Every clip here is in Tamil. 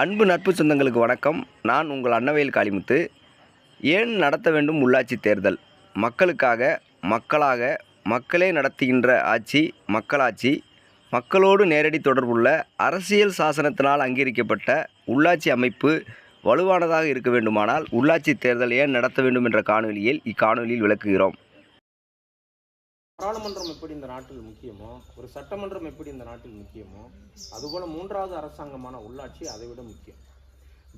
அன்பு நட்பு சொந்தங்களுக்கு வணக்கம். நான் உங்கள் அன்னவேல் காளிமுத்து. ஏன் நடத்த வேண்டும் உள்ளாட்சி தேர்தல்? மக்களுக்காக மக்களாக மக்களே நடத்துகின்ற ஆட்சி மக்களாட்சி மக்களோடு நேரடி தொடர்புள்ள அரசியல் சாசனத்தினால் அங்கீகரிக்கப்பட்ட உள்ளாட்சி அமைப்பு வலுவானதாக இருக்க வேண்டுமானால் உள்ளாட்சி தேர்தல் ஏன் நடத்த வேண்டும் என்ற காணொலியில் இக்காணொலியில் விளக்குகிறோம். பாராளுமன்றம் எப்படி இந்த நாட்டில் முக்கியமோ ஒரு சட்டமன்றம் எப்படி இந்த நாட்டில் முக்கியமோ அதுபோல் மூன்றாவது அரசாங்கமான உள்ளாட்சி அதை விட முக்கியம்.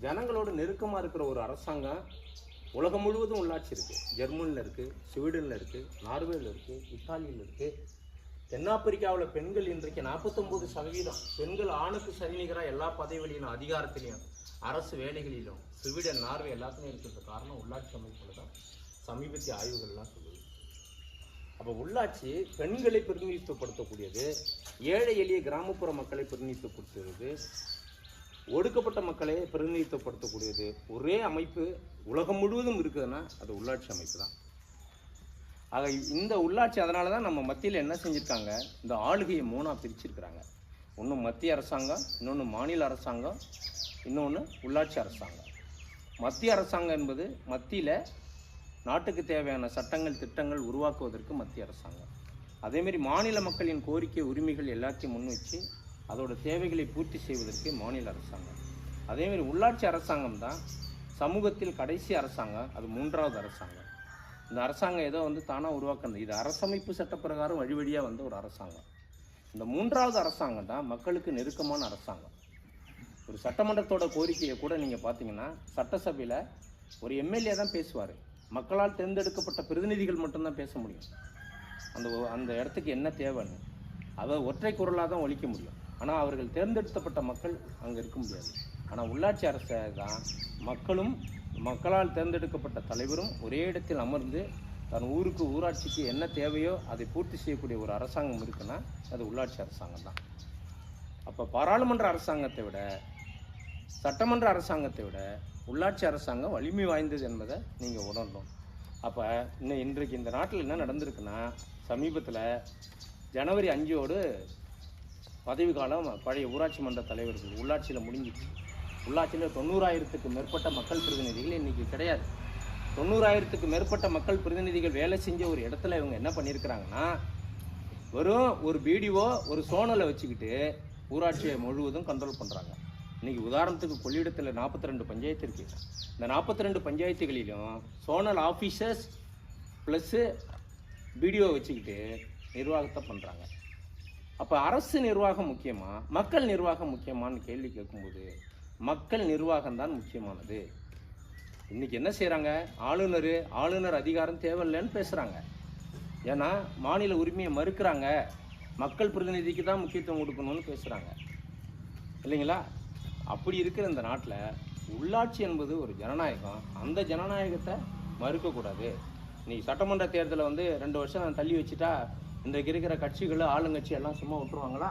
ஜனங்களோட நெருக்கமாக இருக்கிற ஒரு அரசாங்கம் உலகம் முழுவதும் உள்ளாட்சி இருக்குது ஜெர்மனியில் இருக்குது ஸ்வீடனில் இருக்குது நார்வேல இருக்குது இத்தாலியில் இருக்குது தென்னாப்பிரிக்காவில் பெண்கள் இன்றைக்கு நாற்பத்தொம்பது சதவீதம். பெண்கள் ஆணுக்கு சரிநிகராக எல்லா பதவிகளிலும் அதிகாரத்திலையும் அரசு வேலைகளிலும் ஸ்வீடன் நார்வே எல்லாத்துலையும் இருக்கிறது காரணம் உள்ளாட்சி அமைப்புல தான் சமீபத்திய ஆய்வுகள்லாம் சொல்லுது. அப்போ உள்ளாட்சி பெண்களை பிரதிநிதித்துவப்படுத்தக்கூடியது ஏழை எளிய கிராமப்புற மக்களை பிரதிநிதித்துவப்படுத்துகிறது ஒடுக்கப்பட்ட மக்களை பிரதிநிதித்துவப்படுத்தக்கூடியது. ஒரே அமைப்பு உலகம் முழுவதும் இருக்குதுன்னா அது உள்ளாட்சி அமைப்பு தான். ஆக இந்த உள்ளாட்சி அதனால தான் நம்ம மத்தியில் என்ன செஞ்சுருக்காங்க? இந்த ஆளுகையை மூணாக பிரிச்சிருக்கிறாங்க. ஒன்று மத்திய அரசாங்கம் இன்னொன்று மாநில அரசாங்கம் இன்னொன்று உள்ளாட்சி அரசாங்கம். மத்திய அரசாங்கம் என்பது மத்தியில் நாட்டுக்கு தேவையான சட்டங்கள் திட்டங்கள் உருவாக்குவதற்கு மத்திய அரசாங்கம். அதேமாரி மாநில மக்களின் கோரிக்கை உரிமைகள் எல்லாத்தையும் முன் வச்சு அதோட தேவைகளை பூர்த்தி செய்வதற்கு மாநில அரசாங்கம். அதேமாரி உள்ளாட்சி அரசாங்கம் தான் சமூகத்தில் கடைசி அரசாங்கம் அது மூன்றாவது அரசாங்கம். இந்த அரசாங்கம் ஏதோ வந்து தானாக உருவாக்குனது. இது அரசமைப்பு சட்டப்பிரகாரம் வழி வழியாக வந்த ஒரு அரசாங்கம். இந்த மூன்றாவது அரசாங்கம் தான் மக்களுக்கு நெருக்கமான அரசாங்கம். ஒரு சட்டமன்றத்தோட கோரிக்கையை கூட நீங்கள் பார்த்தீங்கன்னா சட்டசபையில் ஒரு எம்எல்ஏ தான் பேசுவார். மக்களால் தேர்ந்தெடுக்கப்பட்ட பிரதிநிதிகள் மட்டும்தான் பேச முடியும். அந்த அந்த இடத்துக்கு என்ன தேவைன்னு. அதை ஒற்றை குரலாக தான் ஒழிக்க முடியும். ஆனால் அவர்கள் தேர்ந்தெடுக்கப்பட்ட மக்கள் அங்கே இருக்க முடியாது. ஆனால் உள்ளாட்சி அரசை தான் மக்களும் மக்களால் தேர்ந்தெடுக்கப்பட்ட தலைவரும் ஒரே இடத்தில் அமர்ந்து தன் ஊருக்கு ஊராட்சிக்கு என்ன தேவையோ அதை பூர்த்தி செய்யக்கூடிய ஒரு அரசாங்கம் இருக்குன்னா அது உள்ளாட்சி அரசாங்கம் தான். அப்போ பாராளுமன்ற அரசாங்கத்தை விட சட்டமன்ற அரசாங்கத்தை விட உள்ளாட்சி அரசாங்கம் வலிமை வாய்ந்தது என்பதை நீங்கள் உணரணும். அப்போ இன்னும் இன்றைக்கு இந்த நாட்டில் என்ன நடந்திருக்குன்னா சமீபத்தில் ஜனவரி அஞ்சோடு பதவி காலம் பழைய ஊராட்சி மன்ற தலைவர்கள் உள்ளாட்சியில் முடிஞ்சிச்சு. உள்ளாட்சியில் தொண்ணூறாயிரத்துக்கு மேற்பட்ட மக்கள் பிரதிநிதிகள் இன்றைக்கி கிடையாது. தொண்ணூறாயிரத்துக்கு மேற்பட்ட மக்கள் பிரதிநிதிகள் வேலை செஞ்ச ஒரு இடத்துல இவங்க என்ன பண்ணியிருக்கிறாங்கன்னா வெறும் ஒரு பிடிஓ ஒரு சோனலை வச்சுக்கிட்டு ஊராட்சியை முழுவதும் கண்ட்ரோல் பண்ணுறாங்க இன்னைக்கு உதாரணத்துக்கு கொள்ளிடத்தில் நாற்பத்தி ரெண்டு பஞ்சாயத்து இருக்கு. இந்த நாற்பத்தி ரெண்டு பஞ்சாயத்துகளிலும் சோனல் ஆஃபீஸர்ஸ் ப்ளஸ்ஸு பிடிஓ வச்சுக்கிட்டு நிர்வாகத்தை பண்ணுறாங்க அப்போ அரசு நிர்வாகம் முக்கியமா? மக்கள் நிர்வாகம் முக்கியமான்னு கேள்வி கேட்கும்போது மக்கள் நிர்வாகம் தான் முக்கியமானது. இன்றைக்கி என்ன செய்கிறாங்க ஆளுநர் ஆளுநர் அதிகாரம் தேவையில்லைன்னு பேசுகிறாங்க ஏன்னா மாநில உரிமையை மறுக்கிறாங்க. மக்கள் பிரதிநிதிக்கு தான் முக்கியத்துவம் கொடுக்கணும்னு பேசுகிறாங்க இல்லைங்களா? அப்படி இருக்கிற இந்த நாட்டில் உள்ளாட்சி என்பது ஒரு ஜனநாயகம். அந்த ஜனநாயகத்தை மறுக்கக்கூடாது. நீ சட்டமன்ற தேர்தலை வந்து ரெண்டு வருஷம் தள்ளி வச்சுட்டா இன்றைக்கு இருக்கிற கட்சிகள் ஆளுங்கட்சி எல்லாம் சும்மா விட்டுருவாங்களா?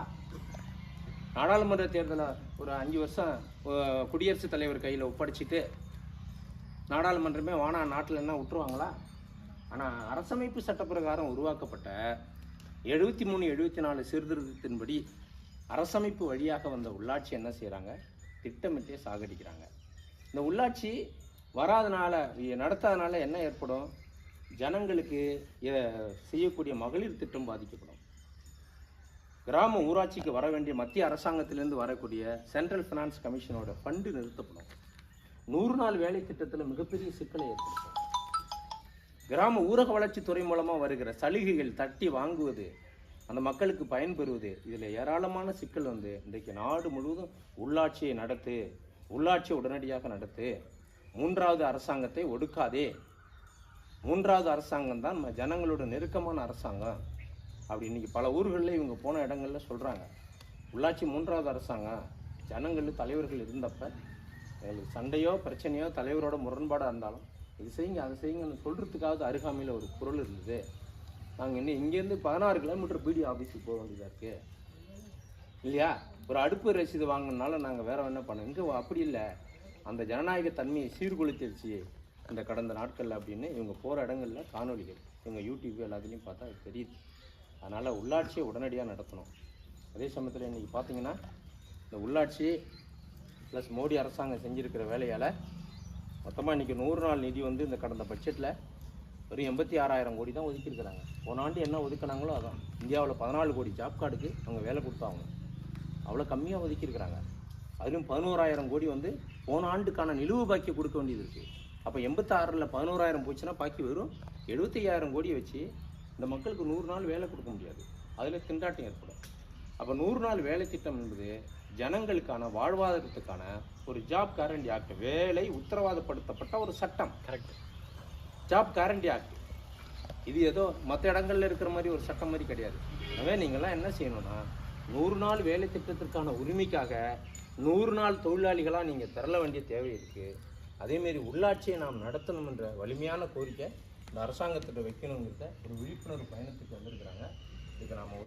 நாடாளுமன்ற தேர்தலை ஒரு அஞ்சு வருஷம் குடியரசுத் தலைவர் கையில் ஒப்படைச்சிட்டு நாடாளுமன்றமே வானா நாட்டில் என்ன விட்டுருவாங்களா? ஆனால் அரசமைப்பு சட்டப்பிரகாரம் உருவாக்கப்பட்ட எழுபத்தி மூணு எழுபத்தி நாலு சீர்திருத்தத்தின்படி அரசமைப்பு வழியாக வந்த உள்ளாட்சி என்ன செய்கிறாங்க திட்டமிட்டே சாகடிக்கிறாங்க. இந்த உள்ளாட்சி வராதனால நடத்தாதனால என்ன ஏற்படும்? ஜனங்களுக்கு இ- செய்யக்கூடிய மகளிர் திட்டம் பாதிக்கப்படும். கிராம ஊராட்சிக்கு வர வேண்டிய மத்திய அரசாங்கத்திலிருந்து வரக்கூடிய சென்ட்ரல் ஃபினான்ஸ் கமிஷனோட ஃபண்டு நிறுத்தப்படும். நூறு நாள் வேலை திட்டத்தில் மிகப்பெரிய சிக்கலை ஏற்படுத்தும். கிராம ஊரக வளர்ச்சித்துறை மூலமாக வருகிற சலுகைகள் தட்டி வாங்குவது அந்த மக்களுக்கு பயன்பெறுவது இதில் ஏராளமான சிக்கல் வந்து இன்றைக்கு நாடு முழுவதும் உள்ளாட்சியை நடத்து உள்ளாட்சியை உடனடியாக நடத்து மூன்றாவது அரசாங்கத்தை ஒடுக்காதே. மூன்றாவது அரசாங்கம் தான் நம்ம ஜனங்களோட நெருக்கமான அரசாங்கம் அப்படி இன்றைக்கி பல ஊர்களில் இவங்க போன இடங்களில் சொல்கிறாங்க உள்ளாட்சி மூன்றாவது அரசாங்கம் ஜனங்கள் தலைவர்கள் இருந்தப்ப எங்களுக்கு சண்டையோ பிரச்சனையோ தலைவரோட முரண்பாடாக இருந்தாலும் இது செய்யுங்க அதை செய்யுங்கன்னு சொல்கிறதுக்காவது அருகாமையில் ஒரு குரல் இருந்தது. நாங்கள் இன்னும் இங்கேருந்து பதினாறு கிலோமீட்டர் பிடி ஆஃபீஸுக்கு போக வேண்டியதாக இருக்குது இல்லையா? ஒரு அடுப்பு ரசீது வாங்கினால நாங்கள் வேற என்ன பண்ணோம்? இங்கே அப்படி இல்லை. அந்த ஜனநாயக தன்மையை சீர்குலைத்திருச்சு இந்த கடந்த நாட்களில் அப்படின்னு இவங்க போகிற இடங்களில் காணொளிகள் இவங்க யூடியூப் எல்லாத்துலேயும் பார்த்தா அது தெரியுது. அதனால் உள்ளாட்சியை உடனடியாக நடத்தணும். அதே சமயத்தில் இன்றைக்கி பார்த்தீங்கன்னா இந்த உள்ளாட்சி ப்ளஸ் மோடி அரசாங்கம் செஞ்சுருக்கிற வேலையால் மொத்தமாக இன்றைக்கி நூறு நாள் நிதி வந்து இந்த கடந்த பட்ஜெட்டில் வெறும் எண்பத்தி ஆறாயிரம் கோடி தான் ஒதுக்கியிருக்கிறாங்க. போன ஆண்டு என்ன ஒதுக்குனாங்களோ அதான். இந்தியாவில் பதினாலு கோடி ஜாப் கார்டுக்கு அவங்க வேலை கொடுத்தாங்க அவ்வளோ கம்மியாக ஒதுக்கியிருக்கிறாங்க. அதிலும் பதினோராயிரம் கோடி வந்து போன ஆண்டுக்கான நிலுவு பாக்கி கொடுக்க வேண்டியது இருக்குது அப்போ எண்பத்தாறில் பதினோராயிரம் போச்சுன்னா பாக்கி வெறும் எழுபத்தையாயிரம் கோடியை வச்சு இந்த மக்களுக்கு நூறு நாள் வேலை கொடுக்க முடியாது. அதில் திண்டாட்டம் ஏற்படும். அப்போ நூறு நாள் வேலை திட்டம் என்பது ஜனங்களுக்கான வாழ்வாதாரத்துக்கான ஒரு ஜாப் கேரண்டி ஆக்ட் வேலை உத்தரவாதப்படுத்தப்பட்ட ஒரு சட்டம். கரெக்ட் ஜாப் கேரண்டி ஆக்ட் இது ஏதோ மற்ற இடங்கள்ல இருக்கிற மாதிரி ஒரு சட்டம் மாதிரி கிடையாது. எனவே நீங்கள்லாம் என்ன செய்யணும்னா நூறு நாள் வேலை திட்டத்திற்கான உரிமைக்காக நூறு நாள் தொழிலாளிகளாக நீங்கள் திரள வேண்டிய தேவை இருக்குது அதேமாரி உள்ளாட்சியை நாம் நடத்தணும் என்ற வலிமையான கோரிக்கை இந்த அரசாங்கத்திட்ட வைக்கணுங்கிறத ஒரு விழிப்புணர்வு பயணத்துக்கு வந்திருக்கிறாங்க. இதுக்கு நாம்